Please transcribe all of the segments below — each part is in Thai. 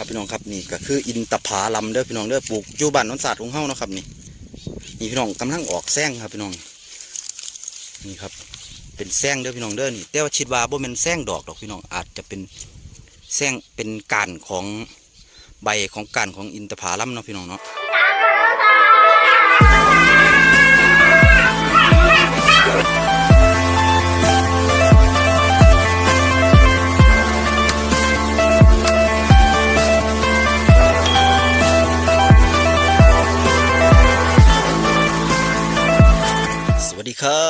ครับพี่น้องครับนี่ก็คืออินตผาลัมเด้อพี่น้องเด้อปลูกอยู่บ้านนนศาสตร์ของเฮาเนาะครับนี่นี่พี่น้องกำลังออกแซงครับพี่น้องนี่ครับเป็นแซงเด้อพี่น้องเด้อนี่แต่ว่าชิดว่าบ่แม่นแซงดอกดอกพี่น้องอาจจะเป็นแซงเป็นการของใบของการของอินทผลัมเนาะพี่น้องเนาะ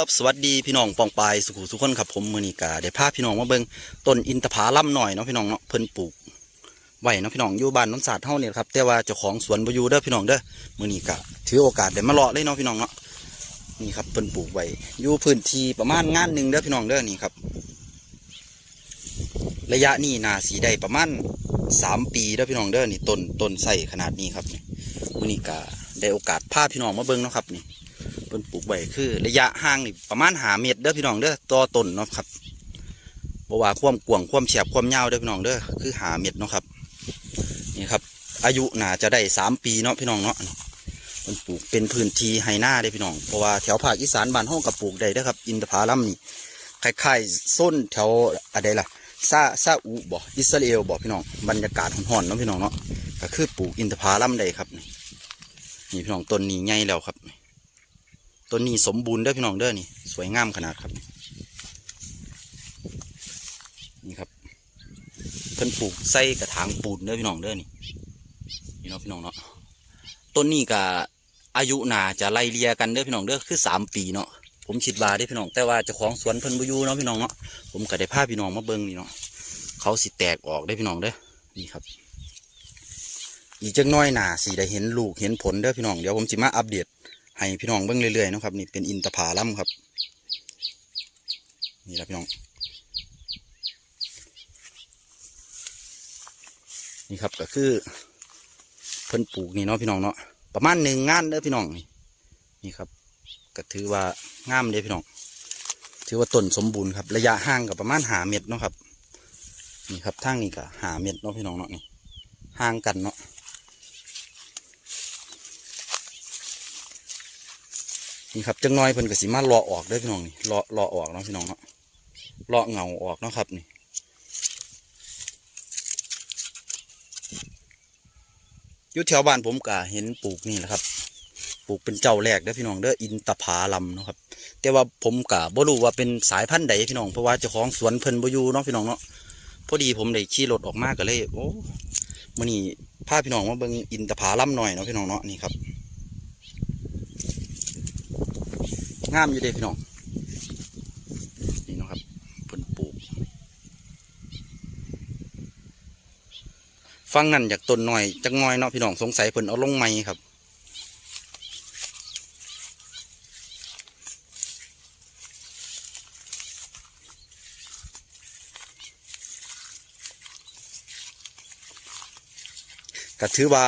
สดีครับสวัสดีพี่น้องปองปายสุขุสุขคนครับผมมือนีกาได้พาพี่น้องมาเบิ่งต้นอินทผลัมหน่อยเนาะพี่น้องเนาะเพิ่นปลูกไว้เนาะพี่น้องอยู่บ้านนนศาสตร์เฮาเนี่ยครับแต่ว่าเจ้าของสวนบอยู่เด้อพี่น้องเด้อมือนีกาถือโอกาสได้มาเลาะเลยเนาะพี่น้องเนาะนี่ครับเพิ่นปลูกไว้อยู่พื้นที่ประมาณงานหนึ่งเด้อพี่น้องเด้อนี่ครับ ระยะนี้นาสีได้ประมาณสามปีเด้อพี่น้องเด้อนี่ต้นต้นไส้ขนาดนี้ครับนี่มือนีกาได้โอกาสพาพี่น้องมาเบิ่งเนาะครับนี่ ไว้คือ ระยะห่างนี่ประมาณหาเมตรเด้อพี่น้องเด้อต่อต้นเนาะครับบ่ว่าความกว้างความแฉบความยาวเด้อพี่น้องเด้อคือหาเมตรเนาะครับนี่ครับ อายุน่าจะได้สามปีเนาะพี่น้องเนาะเพิ่นปลูกเป็นพื้นที่ไฮนาเด้พี่น้องเพราะว่าแถวภาคอีสานบ้านเฮาก็ปลูกได้เด้อครับ อินทผลัมนี่คล้ายๆส้นแถวอะไรล่ะซาซาอุบ่อิสราเอลบ่พี่น้องบรรยากาศร้อนๆเนาะพี่น้องเนาะก็คือปลูกอินทผลัมได้ครับนี่นี่พี่น้องต้นนี้ใหญ่แล้วครับ ต้นนี้สมบูรณ์เด้อพี่น้องเด้อนี่ สวยงามขนาดครับ นี่ครับเพิ่นปลูกใส่กระถางปูนเด้อพี่น้องเด้อนี่นี่เนาะพี่น้องเนาะต้นนี้ก็อายุน่าจะไล่เลียกันเด้อพี่น้องเด้อคือสามปีเนาะผมคิดว่าเด้พี่น้องแต่ว่าจ้าของสวนเพิ่นบ่อยู่เนาะพี่น้องเนาะผมก็ได้พาพี่น้องมาเบิ่งนี่เนาะเขาสิแตกออกได้พี่น้องเด้อนี่ครับ อีกจักหน้อยหน่าสิได้เห็นลูกเห็นผลเด้อพี่น้องเดี๋ยวผมสิมาอัปเดต ให้พี่น้องเบิ่งเรื่อยๆนะครับนี่เป็นอินทผาลัมครับนี่แหละพี่น้องนี่ครับก็คือเพิ่นปลูกนี่เนาะพี่น้องเนาะประมาณหนึ่งงานเด้อพี่น้องนี่นี่ครับก็ถือว่างามเด้อพี่น้อง ถือว่าต้นสมบูรณ์ครับระยะห่างกับประมาณหาเม็ดเนาะครับนี่ครับทางนี้ก็หาเม็ดเนาะพี่น้องเนาะนี่ห่างกันเนาะ นี่ครับจังน้อยเพิ่นก็สิมาเลาะออกเด้อพี่น้องนี่เลาะเลาะออกเนาะพี่น้องเนาะเลาะเงาออกเนาะครับนี่อยู่แถวบ้านผมก็เห็นปลูกนี่แหละครับ ปลูกเป็นเจ้าแรกเด้อพี่น้องเด้ออินตะผาลัมเนาะครับ แต่ว่าผมก็บ่รู้ว่าเป็นสายพันธุ์ใดพี่น้องเพราะว่าเจ้าของสวนเพิ่นบ่อยู่เนาะพี่น้องเนาะพอดีผมได้ขี่รถออกมาก็เลย โอ้มื้อนี้พาพี่น้องมาเบิ่งอินตะผาลัมหน่อยเนาะพี่น้องเนาะนี่ครับ งามอยู่เด้พี่น้องนี่นะครับเพิ่นปลูกฟังนั่นจากต้นหน่อยจักหน่อยเนาะพี่น้องสงสัยเพิ่นเอาลงไม้ครับก็ถือว่า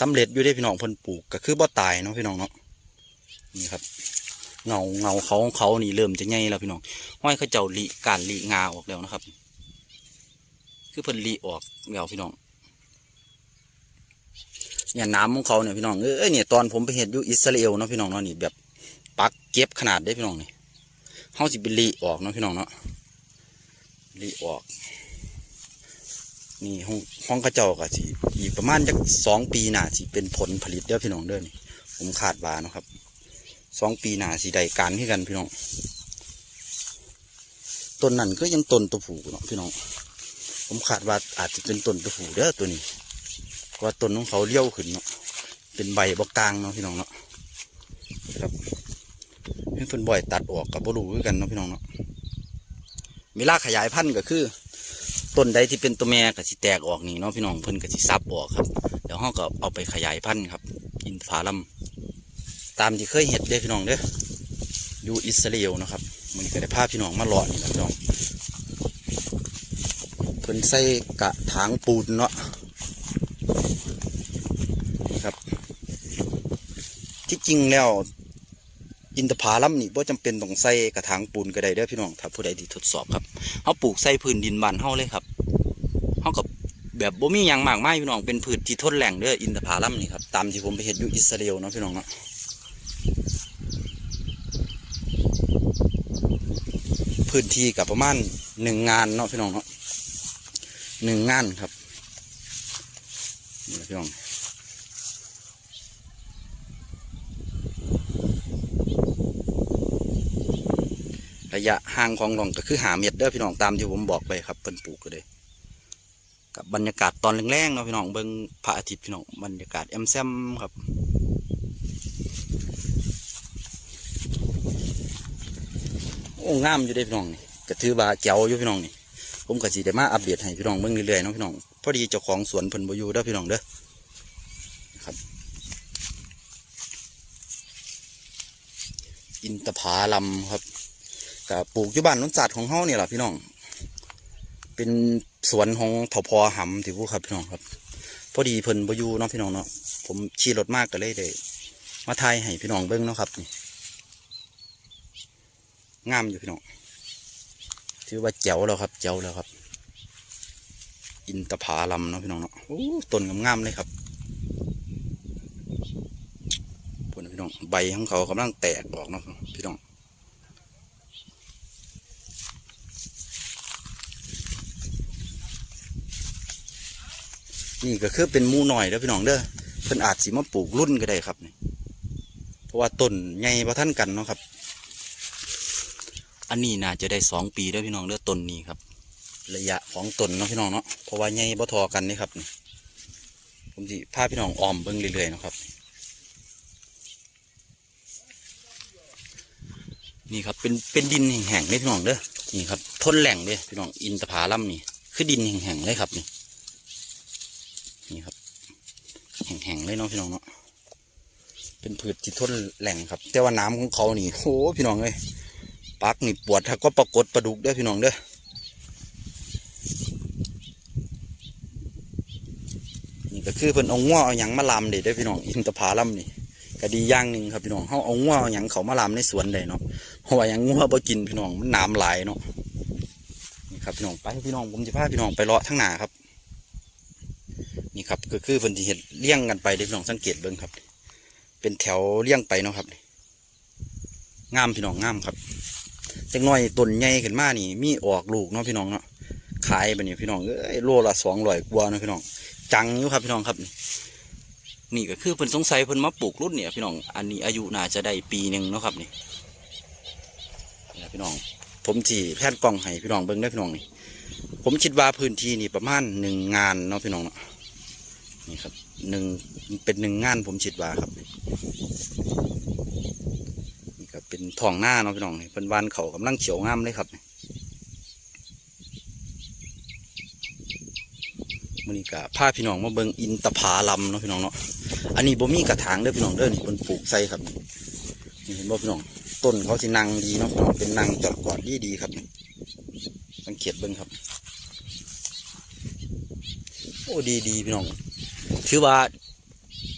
สำเร็จอยู่ได้พี่น้องเพิ่นปลูกก็คือบ่ตายเนาะพี่น้องเนาะนี่ครับ เงาเงาเขาของเขานี่เริ่มจะใหญ่แล้วพี่น้องห้อยเขาเจ้าลีการลีงาออกแล้วนะครับ คือเพิ่นลีออกแล้วพี่น้องเนี่ยน้ำของเขาเนี่ยพี่น้องเอ้เนี่ยตอนผมไปเห็นอยู่อิสราเอลเนาะพี่น้องเนาะนี่แบบปักเก็บขนาดได้พี่น้องนี่เขาสิเป็นลีออกเนาะพี่น้องเนาะลีออก นี่ห้องห้องกระเจ้าก็สิอีกประมาณจักสองปีน่าสิเป็นผลผลิตเด้อพี่น้องเด้อนี่ผมคาดว่าเนาะครับ สองปีหนาสีใดการให้กันพี่น้องต้นนั้นก็ยังต้นตัวผูเนาะพี่น้อง ผมคาดว่าอาจจะเป็นต้นตัวผูเด้อตัวนี้เพราะว่าต้นของเขาเลี้ยวขึ้นเนาะเป็นใบบกลางเนาะพี่น้องเนาะครับเพิ่นบ่อยตัดออกกับบรูคือกันเนาะพี่น้องเนาะเวลาขยายพันธุ์ก็คือต้นใดที่เป็นตัวแม่ก็สิแตกออกนี่เนาะพี่น้องเพิ่นก็สิซับออกครับ เดี๋ยวเราก็เอาไปขยายพันธุ์ครับ อินทผลัม ตามที่เคยเห็ดเด้พี่น้องเด้ออยู่อิสราเอลนะครับมันก็ได้พาพพี่น้องมาเลาะนี่แหละพี่น้องเพิ่นใส่กระถางปูนเนาะนี่ครับ ที่จริงแล้วอินทผลัมนี่บ่จำเป็นต้องใส่กระถางปูนก็ได้เด้อพี่น้องถ้าผู้ใดที่ทดสอบครับเฮาปลูกใส่พื้นดินบ้านเฮาเลยครับเฮากับแบแบบบ่มีหยังมากมายพี่น้องเป็นพืชที่ทนแหล่งเด้ออินทผลัมนี่ครับตามที่ผมไปเห็นอยู่อิสราเอลเนาะพี่น้องเนาะ พื้นที่กับประมาณหนึ่งงานเนาะพี่น้องเนาะหนึ่งงานครับนี่พี่น้องระยะห่างของหลองก็คือหาเม็ดเด้อพี่น้องตามที่ผมบอกไปครับเพิ่นปลูกก็เลยกับบรรยากาศตอนแรงๆเนาะพี่น้องเบิ่งพระอาทิตย์พี่น้องบรรยากาศแอมแซมครับ อ้งามอยู่เด้พี่น้องนี่ก็ถือว่าเจ๋วอยู่พี่น้องนี่ผมก็สิได้มาอัปเดตให้พี่น้องเบิ่งเรื่อยๆเนาะพี่น้องพอดีเจ้าของสวนเพิ่นบ่อยู่เด้อพี่น้องเด้อครับ อินทผาลัมครับก็ปลูกอยู่บ้านนุ่นจัดของเฮานี่แหละพี่น้อง เป็นสวนของทพอหำที่ผู้ครับพี่น้องครับ พอดีเพิ่นบ่อยู่เนาะพี่น้องเนาะผมขี่รถมากก็เลยได้มาถ่ายให้พี่น้องเบิ่งเนาะครับนี่ งามอยู่พี่น้องถือว่าเจ๋วแล้วครับเจ๋วแล้วครับ อินทผาลัมเนาะพี่น้องเนาะโอ้ต้นงามๆเลยครับพนพี่น้องใบของเขากำลังแตกออกเนาะพี่น้องนี่ก็คือเป็นมูหน่อยเด้อพี่น้องเด้อเพิ่นอาจสิมาปลูกรุ่นก็ได้ครับนี่เพราะว่าต้นใหญ่บ่ทันกันเนาะครับ อันนี้น่าจะได้สองปีเด้อพี่น้องเด้อต้นนี้ครับ ระยะของต้นเนาะพี่น้องเนาะเพราะว่าใหญ่บ่ทอกันนี่ครับผมสิพาพี่น้องออมเบิ่งเรื่อยๆนะครับ นี่ครับเป็นเป็นดินแห้งๆเลยพี่น้องเด้อนี่ครับทนแหล่งเลยพี่น้องอินทผาลัมนี่ คือดินแห้งๆเลยครับนี่นี่ครับแห้งๆเลยเนาะพี่น้องเนาะเป็นพืชที่ทนแหล่งครับ แต่ว่าน้ำของเขานี่โอ้พี่น้องเลย ปักนี่ปวดถ้าก็ปรากฏปลาดุกเด้อพี่น้องเด้อนี่ก็คือเพิ่นเอาง้อเอาหยังมาลามเด้เด้อพี่น้องอินทผลัมนี่ก็ดีอย่างหนึ่งครับพี่น้องเขาเอาง้อเอาหยังเขามาลามในสวนได้เนาะเพราะว่าหยังง้อบ่กินพี่น้องมันน้ำหลายเนาะนี่ครับพี่น้องไปพี่น้องผมจะพาพี่น้องไปเลาะทั้งหนาครับ นี่ครับก็คือเพิ่นที่เห็ดเลี้ยงกันไปเด้อพี่น้องสังเกตเบิ่งครับ เป็นแถวเลี้ยงไปเนาะครับงามพี่น้องงามครับ จังน้อยต้นใหญ่ขึ้นมานี่ มีออกลูกเนาะพี่น้องเนาะขายไปนี่พี่น้องเอ้ยโลละสองร้อยกว่าเนาะพี่น้องจังอยู่ครับพี่น้องครับ นี่ก็คือเพิ่นสงสัยเพิ่นมาปลูกรุ่นเนี่ยพี่น้องอันนี้อายุน่าจะได้ปีหนึ่งเนาะครับนี่นะพี่น้องผมจีแพทย์กล้องให้พี่น้องเบิ่งได้พี่น้องนี่ผมคิดว่าพื้นที่นี่ประมาณหนึ่งงานเนาะพี่น้องเนาะนี่ครับหนึ่งเป็นหนึ่งงานผมคิดว่าครับ ท้องหน้าเนาะพี่น้องนี่เป็นวานเขากำลังเขียวงามเลยครับนี่มันนี่ก็พาพี่น้องมาเบิ่งอินตะผาลัมเนาะพี่น้องเนาะอันนี้บ่มีกระถางเด้อพี่น้องเด้อนี่เพิ่นปลูกใส่ครับนี่เห็นบ่พี่น้องต้นเขาสินั่งดีเนาะพี่น้องเป็นนั่งจอดกอดดีดีครับนี่สังเกตเบิ่งครับ โอ้ดีดีพี่น้องถือว่า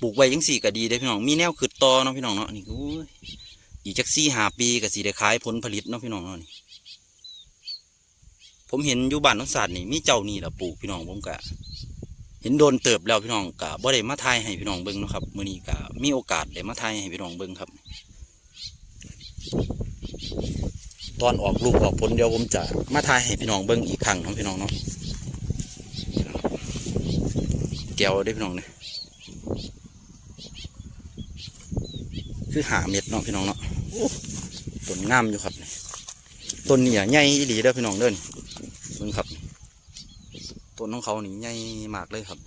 ปลูกไว้ยังสี่ก็ดีได้อพี่น้องมีแนวขึ้นต่อเนาะพี่น้องเนาะนี่ก็ อีกจักสี่หาปีก็สิได้ขายผลผลิตเนาะพี่น้องเนาะนี่ผมเห็นอยู่บ้านน้องศาสตร์นี่มีเจ้านี่แหละปลูกพี่น้องผมก็เห็นโดนเติบแล้วพี่น้องก็บ่ได้มาทายให้พี่น้องเบิ่งเนาะครับมื้อนี้ก็มีโอกาสได้มาทายให้พี่น้องเบิ่งครับ ตอนออกลูกออกผลเดี๋ยวผมจะมาทายให้พี่น้องเบิ่งอีกครั้งเนาะพี่น้องเนาะแก้วได้พี่น้องเนี่ยคือหาเม็ดเนาะพี่น้องเนาะ ต้นงามอยู่ครับนี่ต้นเนี่อะใหญ่อีหลีเด้อพี่น้องเด้อนเบิ่งครับต้นของเขานี่ใหญ่มากเลยครับ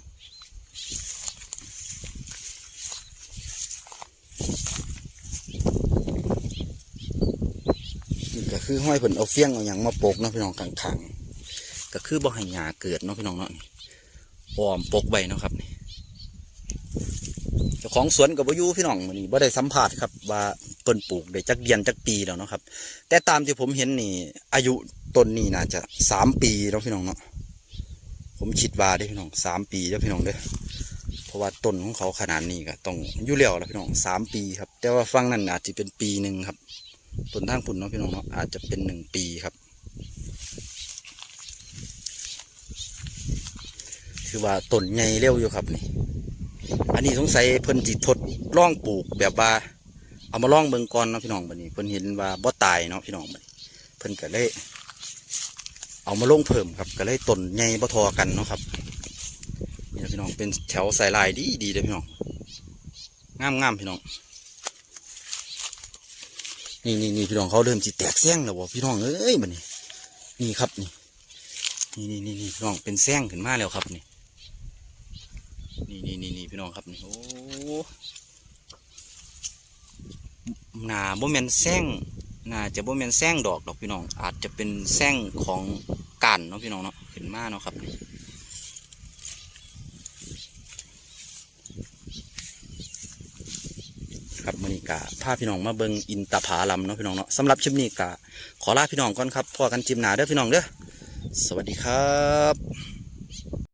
นี่ก็คือห้อยเพิ่นเอาเฟี้ยงเอาหยังมาปกเนาะพี่น้องข้างๆก็คือบ่ให้หาเกิดเนาะพี่น้องเนาะนี่อ้อมปกใบเนาะครับนี่เจ้าของสวนกับวายุพี่น้องมื้อนี้บ่ได้สัมผัสครับว่า เปิ้นปลูกได้จักเดือนจักปีแล้วเนาะครับ แต่ตามที่ผมเห็นนี่ อายุต้นนี่น่าจะสามปีแล้วพี่น้องเนาะผมคิดว่าเด้พี่น้องสามปีแล้วพี่น้องเด้อเพราะว่าต้นของเขาขนาดนี้ก็ต้องอยู่แล้วแล้วพี่น้องสามปีครับ แต่ว่าฟังนั้นอาจจะเป็นปีหนึ่งครับต้นทางปุ่นเนาะพี่น้องเนาะอาจจะเป็นหนึ่งปีครับ ถือว่าต้นใหญ่เร็วอยู่ครับนี่ อันนี้สงสัยเพิ่นจิตทดลองปลูกแบบว่า เอามาล่องเบิงก่อนเนาะพี่น้องบัดนี้เพิ่นเห็นว่าบ่ตายเนาะพี่น้องบัดนี้เพิ่นก็เลยเอามาลงเพิ่มครับก็เลยต้นใหญ่บ่ทอกันเนาะครับนี่พี่น้องเป็นแถวสายลายดีดีเลยพี่น้องงามงามพี่น้องนี่นี่นี่พี่น้องเขาเริ่มสิแตกแซงแล้วบ่พี่น้องเอ้ยบัดนี้ นี่ครับนี่นี่นี่นี่นี่พี่น้องเป็นแซงขึ้นมาแล้วครับนี่นี่นี่นี่นี่พี่น้องครับนี่โอ้ หนาบ่แมนแซงน่าจะบ่แมนแซงดอกดอกพี่น้อง อาจจะเป็นแซงของก้านเนาะพี่น้องเนาะขึ้นมาเนาะครับนี่ครับมือนี้กะพาพี่น้องมาเบิงอินตาผาลัมเนาะพี่น้องเนาะสำหรับคลิปนี้กะขอลาพี่น้องก่อนครับพอกันจิมหนาเด้อพี่น้องเด้อสวัสดีครับ